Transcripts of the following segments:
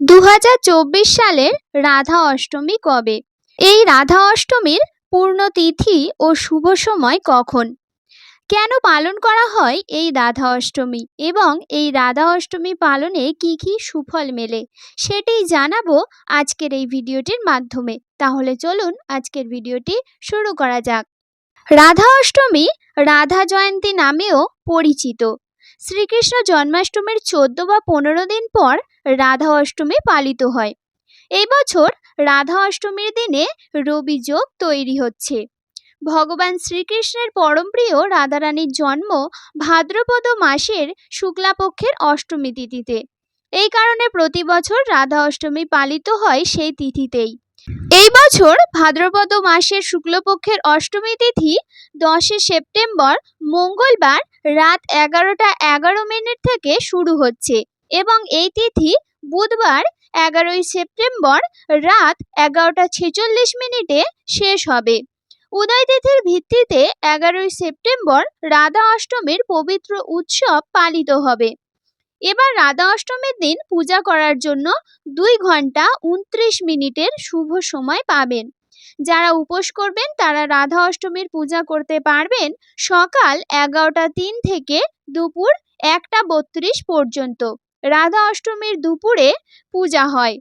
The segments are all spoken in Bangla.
দু হাজার চব্বিশ সালের রাধা অষ্টমী কবে? এই রাধা অষ্টমীর পূর্ণ তিথি ও শুভ সময় কখন? কেন পালন করা হয় এই রাধা অষ্টমী? এবং এই রাধা অষ্টমী পালনে কি কি সুফল মেলে? সেটাই জানাব আজকের এই ভিডিওটির মাধ্যমে। তাহলে চলুন আজকের ভিডিওটি শুরু করা যাক। রাধা অষ্টমী রাধা জয়ন্তী নামেও পরিচিত। শ্রীকৃষ্ণ জন্মাষ্টমীর চোদ্দ বা পনেরো দিন পর রাধা অষ্টমী পালিত হয়। এই বছর রাধা অষ্টমীর দিনে রবি যোগ তৈরি হচ্ছে। ভগবান শ্রীকৃষ্ণের পরমপ্রিয় রাধারানীর জন্ম ভাদ্রপদ মাসের শুক্লাপক্ষের অষ্টমী তিথিতে। এই কারণে প্রতি বছর রাধা অষ্টমী পালিত হয় সেই তিথিতেই। এই বছর ভাদ্রপদ মাসের শুক্লপক্ষের অষ্টমী তিথি দশই সেপ্টেম্বর, মঙ্গলবার রাত এগারোটা এগারো মিনিট থেকে শুরু হচ্ছে এবং এই তিথি বুধবার এগারোই সেপ্টেম্বর রাত এগারোটা ছেচল্লিশ মিনিটে শেষ হবে। উদয় তিথির ভিত্তিতে এগারোই সেপ্টেম্বর রাধা অষ্টমীর পবিত্র উৎসব পালিত হবে। এবার রাধা অষ্টমীর দিন পূজা করার জন্য দুই ঘণ্টা উনত্রিশ মিনিটের শুভ সময় পাবেন। যারা উপোস করবেন, তারা রাধা অষ্টমীর পূজা করতে পারবেন সকাল এগারোটা তিন থেকে দুপুর একটা বত্রিশ পর্যন্ত। রাধা অষ্টমীর দুপুরে পূজা হয়।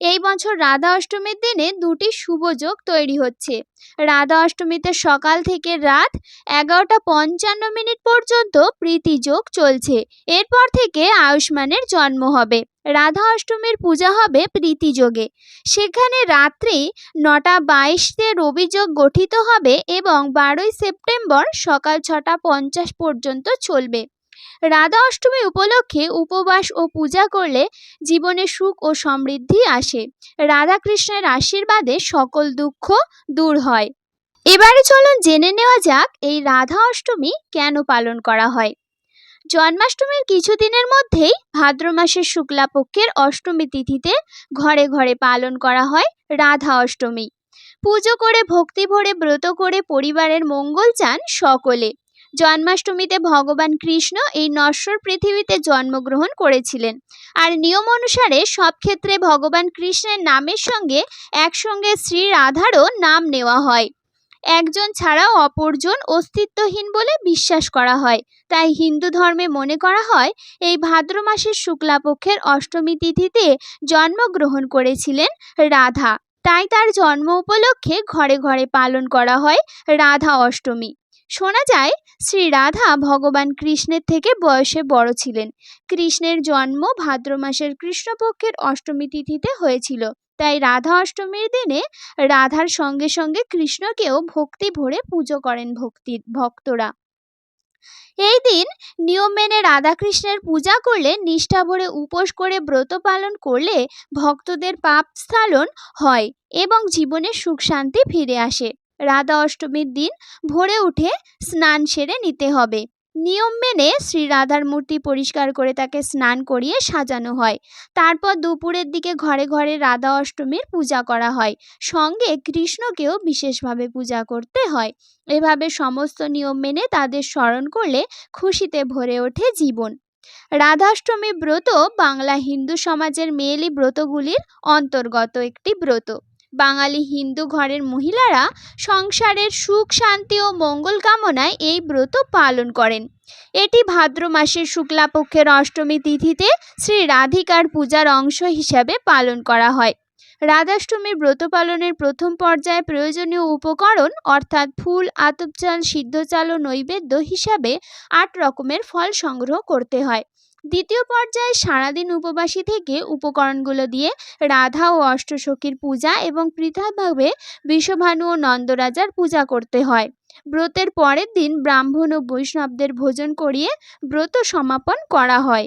এই বছর রাধা অষ্টমীর দিনে দুটি শুভ যোগ তৈরি হচ্ছে। রাধা অষ্টমীতে সকাল থেকে রাত এগারোটা পঞ্চান্ন মিনিট পর্যন্ত প্রীতি যোগ চলছে। এরপর থেকে আয়ুষ্মানের জন্ম হবে। রাধা অষ্টমীর পূজা হবে প্রীতি যোগে। সেখানে রাত্রি নটা বাইশে রবি যোগ গঠিত হবে এবং বারোই সেপ্টেম্বর সকাল ছটা পঞ্চাশ পর্যন্ত চলবে। রাধা অষ্টমী উপলক্ষে উপবাস ও পূজা করলে জীবনে সুখ ও সমৃদ্ধি আসে। রাধাকৃষ্ণের আশীর্বাদে সকল দুঃখ দূর হয়। এবারে চলুন জেনে নেওয়া যাক এই রাধা অষ্টমী কেন পালন করা হয়। জন্মাষ্টমীর কিছুদিনের মধ্যেই ভাদ্র মাসের শুক্লাপক্ষের অষ্টমী তিথিতে ঘরে ঘরে পালন করা হয় রাধা অষ্টমী। পুজো করে ভক্তি ভরে ব্রত করে পরিবারের মঙ্গল চান সকলে। জন্মাষ্টমীতে ভগবান কৃষ্ণ এই নশ্বর পৃথিবীতে জন্মগ্রহণ করেছিলেন। আর নিয়ম অনুসারে সব ক্ষেত্রে ভগবান কৃষ্ণের নামের সঙ্গে একসঙ্গে শ্রী রাধারও নাম নেওয়া হয়। একজন ছাড়াও অপরজন অস্তিত্বহীন বলে বিশ্বাস করা হয়। তাই হিন্দু ধর্মে মনে করা হয়, এই ভাদ্র মাসের শুক্লাপক্ষের অষ্টমী তিথিতে জন্মগ্রহণ করেছিলেন রাধা। তাই তার জন্ম উপলক্ষে ঘরে ঘরে পালন করা হয় রাধা অষ্টমী। শোনা যায়, শ্রী রাধা ভগবান কৃষ্ণের থেকে বয়সে বড় ছিলেন। কৃষ্ণের জন্ম ভাদ্র মাসের কৃষ্ণপক্ষের অষ্টমী তিথিতে হয়েছিল। তাই রাধা অষ্টমীর দিনে রাধার সঙ্গে সঙ্গে কৃষ্ণকেও ভক্তি ভরে পুজো করেন ভক্তির ভক্তরা। এই দিন নিয়ম মেনে রাধাকৃষ্ণের পূজা করলে নিষ্ঠা ভরে উপোস করে ব্রত পালন করলে ভক্তদের পাপ স্থালন হয় এবং জীবনে সুখ শান্তি ফিরে আসে। রাধা অষ্টমীর দিন ভোরে উঠে স্নান সেরে নিতে হবে। নিয়ম মেনে শ্রী রাধার মূর্তি পরিষ্কার করে তাকে স্নান করিয়ে সাজানো হয়। তারপর দুপুরের দিকে ঘরে ঘরে রাধা অষ্টমীর পূজা করা হয়। সঙ্গে কৃষ্ণকেও বিশেষভাবে পূজা করতে হয়। এভাবে সমস্ত নিয়ম মেনে তাদের স্মরণ করলে খুশিতে ভরে ওঠে জীবন। রাধাষ্টমী ব্রত বাংলা হিন্দু সমাজের মেয়েলি ব্রতগুলির অন্তর্গত একটি ব্রত। বাঙালি হিন্দু ঘরের মহিলারা সংসারের সুখ, শান্তি ও মঙ্গল কামনায় এই ব্রত পালন করেন। এটি ভাদ্র মাসের শুক্লাপক্ষের অষ্টমী তিথিতে শ্রী রাধিকার পূজার অংশ হিসাবে পালন করা হয়। রাধাষ্টমীর ব্রত পালনের প্রথম পর্যায়ে প্রয়োজনীয় উপকরণ, অর্থাৎ ফুল আতপ চাল সিদ্ধ চাল ও নৈবেদ্য হিসাবে আট রকমের ফল সংগ্রহ করতে হয়। দ্বিতীয় পর্যায়ে সারাদিন উপবাসী থেকে উপকরণগুলো দিয়ে রাধা ও অষ্টসখীর পূজা এবং পৃথকভাবে বিশ্বভানু ও নন্দরাজার পূজা করতে হয়। ব্রতের পরের দিন ব্রাহ্মণ ও বৈষ্ণবদের ভোজন করিয়ে ব্রত সমাপন করা হয়।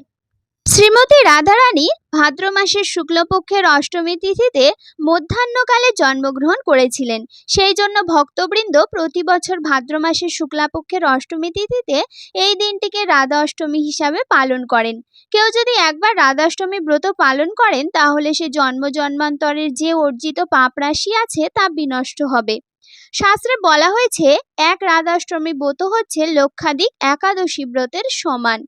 শ্রীমতী রাধারানী ভাদ্র মাসের শুক্লপক্ষের অষ্টমী তিথিতে মধ্যাহ্নকালে জন্মগ্রহণ করেছিলেন। সেই জন্য ভক্তবৃন্দ প্রতি বছর ভাদ্র মাসের শুক্লাপক্ষের অষ্টমী তিথিতে এই দিনটিকে রাধা অষ্টমী হিসাবে পালন করেন। কেউ যদি একবার রাধাষ্টমী ব্রত পালন করেন, তাহলে সে জন্ম জন্মান্তরের যে অর্জিত পাপ রাশি আছে, তা বিনষ্ট হবে। শাস্ত্রে বলা হয়েছে, এক রাধাষ্টমী ব্রত হচ্ছে লক্ষাধিক একাদশী ব্রতের সমান।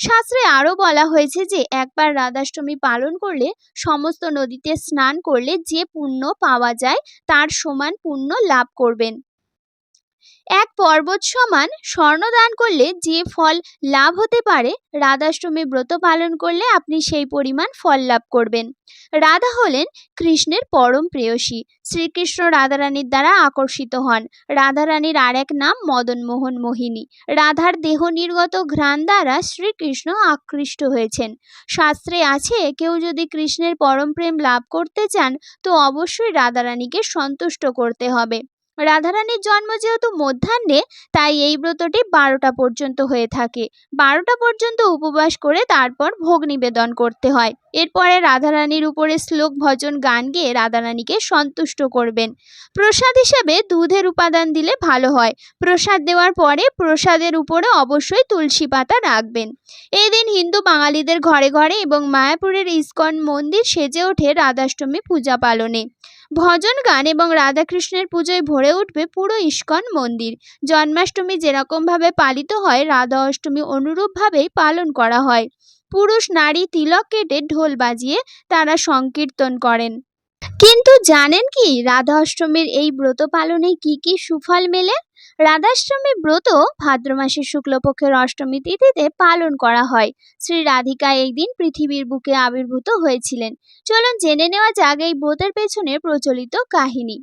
শাস্ত্রে আরও বলা হয়েছে যে, একবার রাধাষ্টমী পালন করলে সমস্ত নদীতে স্নান করলে যে পুণ্য পাওয়া যায়, তার সমান পুণ্য লাভ করবেন। এক পর্বত সমান স্বর্ণ দান করলে যে ফল লাভ হতে পারে, রাধাষ্টমী ব্রত পালন করলে আপনি সেই পরিমাণ ফল লাভ করবেন। রাধা হলেন কৃষ্ণের পরম প্রেয়সী। শ্রীকৃষ্ণ রাধারানীর দ্বারা আকর্ষিত হন। রাধারানীর আর এক নাম মদনমোহন মোহিনী। রাধার দেহ নির্গত ঘ্রাণ দ্বারা শ্রীকৃষ্ণ আকৃষ্ট হয়েছেন। শাস্ত্রে আছে, কেউ যদি কৃষ্ণের পরম প্রেম লাভ করতে চান, তো অবশ্যই রাধারানীকে সন্তুষ্ট করতে হবে। রাধারানীর জন্ম যেহেতু মধ্যাহ্নে, তাই এই ব্রতটি বারোটা পর্যন্ত হয়ে থাকে। বারোটা পর্যন্ত উপবাস করে তারপর ভোগ নিবেদন করতে হয়। এরপরে রাধারানীর উপরে শ্লোক ভজন গান গেয়ে রাধারানীকে সন্তুষ্ট করবেন। প্রসাদ হিসেবে দুধের উপাদান দিলে ভালো হয়। প্রসাদ দেওয়ার পরে প্রসাদের উপরে অবশ্যই তুলসী পাতা রাখবেন। এই দিন হিন্দু বাঙালিদের ঘরে ঘরে এবং মায়াপুরের ইস্কন মন্দির সেজে ওঠে রাধাষ্টমী পূজা পালনে। ভজন গান এবং রাধাকৃষ্ণের পুজোয় ভরে উঠবে পুরো ইস্কন মন্দির। জন্মাষ্টমী যেরকমভাবে পালিত হয়, রাধা অষ্টমী অনুরূপভাবেই পালন করা হয়। পুরুষ, নারী তিলক কেটে ঢোল বাজিয়ে তারা সংকীর্তন করেন। কিন্তু জানেন কি, রাধা অষ্টমীর এই ব্রত পালনে কি কি সুফল মেলে? রাধাষ্টমী ব্রত ভাদ্র মাসের শুক্লপক্ষের অষ্টমী তিথিতে পালন করা হয়। শ্রী রাধিকা এই দিন পৃথিবীর বুকে আবির্ভূত হয়েছিলেন। চলুন জেনে নেওয়া যাক এই ব্রতের পেছনে প্রচলিত কাহিনী।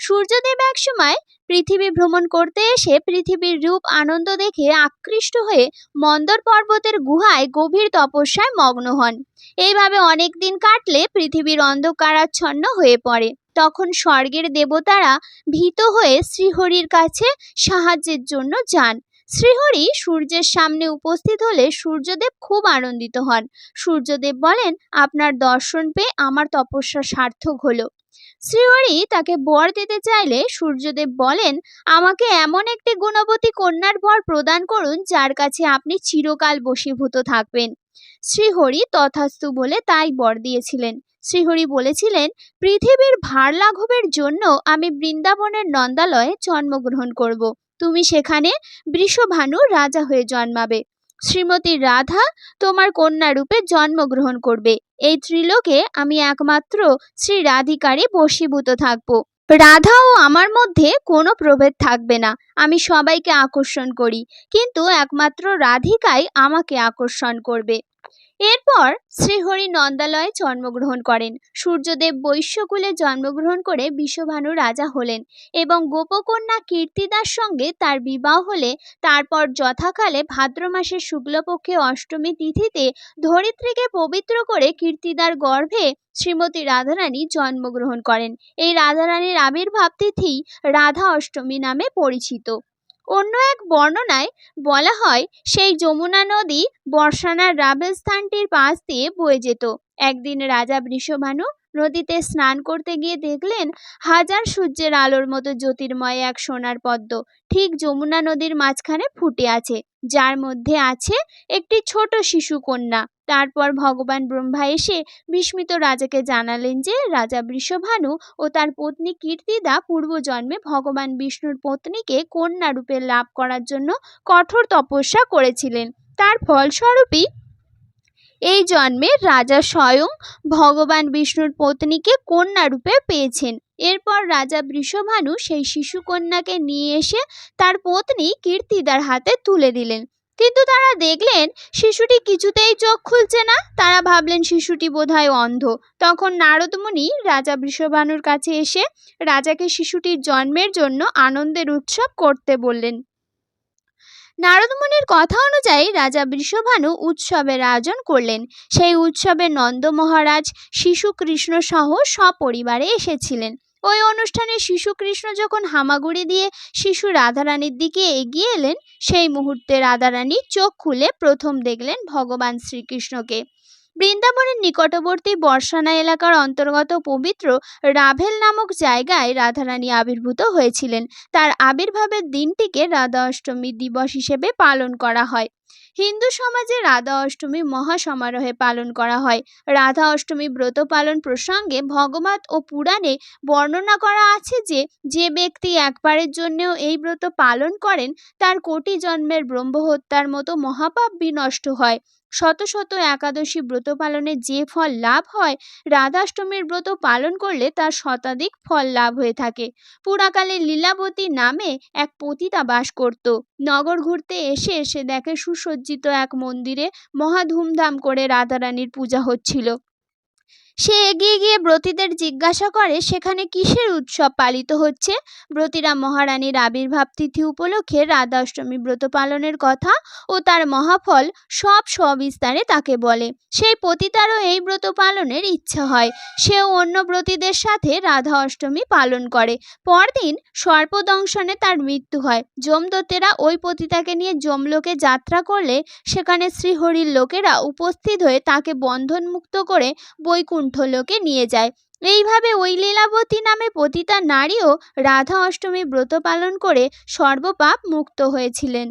সূর্যদেব একসময় পৃথিবী ভ্রমণ করতে এসে পৃথিবীর রূপ আনন্দ দেখে আকৃষ্ট হয়ে মন্দর পর্বতের গুহায় গভীর তপস্যায় মগ্ন হন। এইভাবে অনেক দিন কাটলে পৃথিবীর অন্ধকারাচ্ছন্ন হয়ে পড়ে। তখন স্বর্গের দেবতারা ভীত হয়ে শ্রীহরির কাছে সাহায্যের জন্য যান। শ্রীহরি সূর্যের সামনে উপস্থিত হলে সূর্যদেব খুব আনন্দিত হন। সূর্যদেব বলেন, আপনার দর্শন পেয়ে আমার তপস্যা সার্থক হলো। শ্রীহরি তাকে বর দিতে চাইলে সূর্যদেব বলেন, আমাকে এমন একটি গুণবতী কন্যার বর প্রদান করুন, যার কাছে আপনি চিরকাল বশীভূত থাকবেন। শ্রীহরি তথাস্তু বলে তাই বর দিয়েছিলেন। শ্রীহরি বলেছিলেন, পৃথিবীর ভার লাঘবের জন্য আমি বৃন্দাবনের নন্দালয়ে জন্মগ্রহণ করব। তুমি সেখানে বৃষভানু রাজা হয়ে জন্মাবে। শ্রীমতী রাধা তোমার কন্যা রূপে জন্মগ্রহণ করবে। এই ত্রিলোকে আমি একমাত্র শ্রী রাধিকারই বশীভূত থাকব। রাধা ও আমার মধ্যে কোনো প্রভেদ থাকবে না। আমি সবাইকে আকর্ষণ করি। কিন্তু একমাত্র রাধিকাই আমাকে আকর্ষণ করবে। এরপর শ্রীহরি নন্দালয়ে জন্মগ্রহণ করেন। সূর্যদেব বৈশ্যকুলে জন্মগ্রহণ করে বিশ্বভানু রাজা হলেন এবং গোপকন্যা কীর্তিদার সঙ্গে তার বিবাহ হলে তারপর যথাকালে ভাদ্র মাসের শুক্লপক্ষে অষ্টমী তিথিতে ধরিত্রীকে পবিত্র করে কীর্তিদার গর্ভে শ্রীমতী রাধারানী জন্মগ্রহণ করেন। এই রাধারানীর আবির্ভাব তিথি রাধা অষ্টমী নামে পরিচিত। অন্য এক বর্ণনায় বলা হয়, সেই যমুনা নদী বর্ষানার রাবেল স্থানটির পাশ দিয়ে বয়ে যেত। একদিন রাজা বৃষভানু নদীতে স্নান করতে গিয়ে দেখলেন হাজার সূর্যের আলোর মতো জ্যোতির্ময় এক সোনার পদ্ম ঠিক যমুনা নদীর মাঝখানে ফুটে আছে। যার মধ্যে আছে একটি ছোট শিশু কন্যা। তারপর ভগবান ব্রহ্মা এসে বিস্মিত রাজাকে জানালেন যে রাজা বৃষভানু ও তার পত্নী কীর্তিদা পূর্বজন্মে ভগবান বিষ্ণুর পত্নীকে কন্যা রূপে লাভ করার জন্য কঠোর তপস্যা করেছিলেন। তার ফলস্বরূপই এই জন্মে রাজা স্বয়ং ভগবান বিষ্ণুর পত্নীকে কন্যা রূপে পেয়েছেন। এরপর রাজা বৃষভানু সেই শিশুকন্যাকে নিয়ে এসে তার পত্নী কীর্তিদার হাতে তুলে দিলেন। কিন্তু তারা দেখলেন শিশুটি কিছুতেই চোখ খুলছে না। তারা ভাবলেন শিশুটি বোধহয় অন্ধ। তখন নারদমুনি রাজা বৃষভানুর কাছে এসে রাজাকে শিশুটির জন্মের জন্য আনন্দের উৎসব করতে বললেন। নারদমুনির কথা অনুযায়ী রাজা বৃষভানু উৎসবের আয়োজন করলেন। সেই উৎসবে নন্দ মহারাজ, শিশু কৃষ্ণ সহ সপরিবারে এসেছিলেন। ওই অনুষ্ঠানে শিশু কৃষ্ণ যখন হামাগুড়ি দিয়ে শিশু রাধারানীর দিকে এগিয়ে এলেন, সেই মুহূর্তে রাধারানী চোখ খুলে প্রথম দেখলেন ভগবান শ্রীকৃষ্ণকে। বৃন্দাবনের নিকটবর্তী বর্ষানা এলাকার অন্তর্গত পবিত্র রাভেল নামক জায়গায় রাধারানী আবির্ভূত হয়েছিলেন। তার আবির্ভাবের দিনটিকে রাধা অষ্টমী দিবস হিসেবে পালন করা হয়। হিন্দু সমাজে রাধা অষ্টমী মহাসমারোহে পালন করা হয়। রাধা অষ্টমী ব্রত পালন প্রসঙ্গে ভগবত ও পুরাণে বর্ণনা করা আছে যে যে ব্যক্তি একবারের জন্যেও এই ব্রত পালন করেন, তার কোটি জন্মের ব্রহ্মহত্যার মতো মহাপাপ বিনষ্ট হয়। শত শত একাদশী ব্রত পালনে যে ফল লাভ হয় রাধাষ্টমীর ব্রত পালন করলে তার শতাধিক ফল লাভ হয়ে থাকে। পুরাকালে লীলাবতী নামে এক পতিতা বাস করত। নগর ঘুরতে এসে সে দেখে সুসজ্জিত এক মন্দিরে মহা ধুমধাম করে রাধারানীর পূজা হচ্ছিল। সে এগিয়ে গিয়ে ব্রতীদের জিজ্ঞাসা করে, সেখানে কিসের উৎসব পালিত হচ্ছে? ব্রতীরা মহারানীর আবির্ভাব তিথি উপলক্ষে রাধা অষ্টমী ব্রত পালনের কথা ও তার মহাফল সব সবিস্তারে তাকে বলে। সেই পতিতারও এই ব্রত পালনের ইচ্ছা হয়। সেও অন্য ব্রতীদের সাথে রাধা অষ্টমী পালন করে। পরদিন সর্পদংশনে তার মৃত্যু হয়। যমদত্তেরা ওই পতিতাকে নিয়ে যমলোকে যাত্রা করলে সেখানে শ্রীহরির লোকেরা উপস্থিত হয়ে তাকে বন্ধনমুক্ত করে বৈকুণ্ঠ লোকে নিয়ে যায়। এইভাবে ওই লীলাবতী নামে পতিতা নারীও রাধা অষ্টমী ব্রত পালন করে সর্বপাপ মুক্ত হয়েছিলেন।